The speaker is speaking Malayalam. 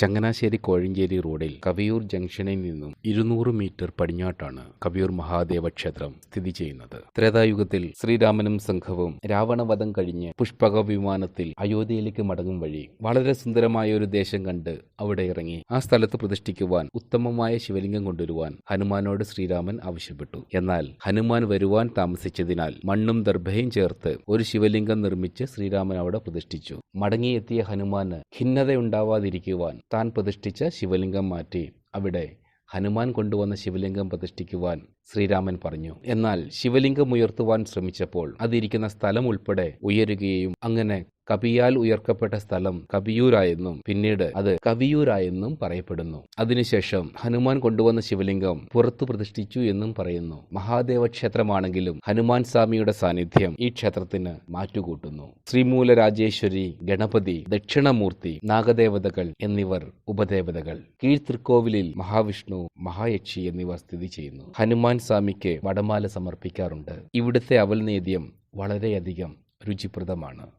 ചങ്ങനാശ്ശേരി കോഴഞ്ചേരി റോഡിൽ കവിയൂർ ജംഗ്ഷനിൽ നിന്നും ഇരുന്നൂറ് മീറ്റർ പടിഞ്ഞാട്ടാണ് കവിയൂർ മഹാദേവ ക്ഷേത്രം സ്ഥിതി ചെയ്യുന്നത്. ത്രേതായുഗത്തിൽ ശ്രീരാമനും സംഘവും രാവണവധം കഴിഞ്ഞ് പുഷ്പക വിമാനത്തിൽ അയോധ്യയിലേക്ക് മടങ്ങും വഴി വളരെ സുന്ദരമായ ഒരു ദേശം കണ്ട് അവിടെ ഇറങ്ങി ആ സ്ഥലത്ത് പ്രതിഷ്ഠിക്കുവാൻ ഉത്തമമായ ശിവലിംഗം കൊണ്ടുവരുവാൻ ഹനുമാനോട് ശ്രീരാമൻ ആവശ്യപ്പെട്ടു. എന്നാൽ ഹനുമാൻ വരുവാൻ താമസിച്ചതിനാൽ മണ്ണും ദർഭയും ചേർത്ത് ഒരു ശിവലിംഗം നിർമ്മിച്ച് ശ്രീരാമൻ അവിടെ പ്രതിഷ്ഠിച്ചു. മടങ്ങിയെത്തിയ ഹനുമാന് ഖിന്നതയുണ്ടാവാതിരിക്കുവാൻ താൻ പ്രതിഷ്ഠിച്ച ശിവലിംഗം മാറ്റി. അവിടെ ഹനുമാൻ കൊണ്ടുവന്ന ശിവലിംഗം പ്രതിഷ്ഠിക്കുവാൻ ശ്രീരാമൻ പറഞ്ഞു. എന്നാൽ ശിവലിംഗം ഉയർത്തുവാൻ ശ്രമിച്ചപ്പോൾ അതിരിക്കുന്ന സ്ഥലം ഉൾപ്പെടെ ഉയരുകയും അങ്ങനെ കപിയാൽ ഉയർക്കപ്പെട്ട സ്ഥലം കവിയൂരായെന്നും പിന്നീട് അത് കവിയൂരായെന്നും പറയപ്പെടുന്നു. അതിനുശേഷം ഹനുമാൻ കൊണ്ടുവന്ന ശിവലിംഗം പുറത്തു പ്രതിഷ്ഠിച്ചു എന്നും പറയുന്നു. മഹാദേവ ക്ഷേത്രമാണെങ്കിലും ഹനുമാൻ സ്വാമിയുടെ സാന്നിധ്യം ഈ ക്ഷേത്രത്തിന് മാറ്റുകൂട്ടുന്നു. ശ്രീമൂല രാജേശ്വരി ഗണപതി ദക്ഷിണമൂർത്തി നാഗദേവതകൾ എന്നിവർ ഉപദേവതകൾ. കീഴ്തൃക്കോവിലിൽ മഹാവിഷ്ണു മഹായക്ഷി എന്നിവർ സ്ഥിതി ചെയ്യുന്നു. ഹനുമാൻ സ്വാമിക്ക് വടമാല സമർപ്പിക്കാറുണ്ട്. ഇവിടുത്തെ അവൽ നേദ്യം വളരെയധികം രുചിപ്രദമാണ്.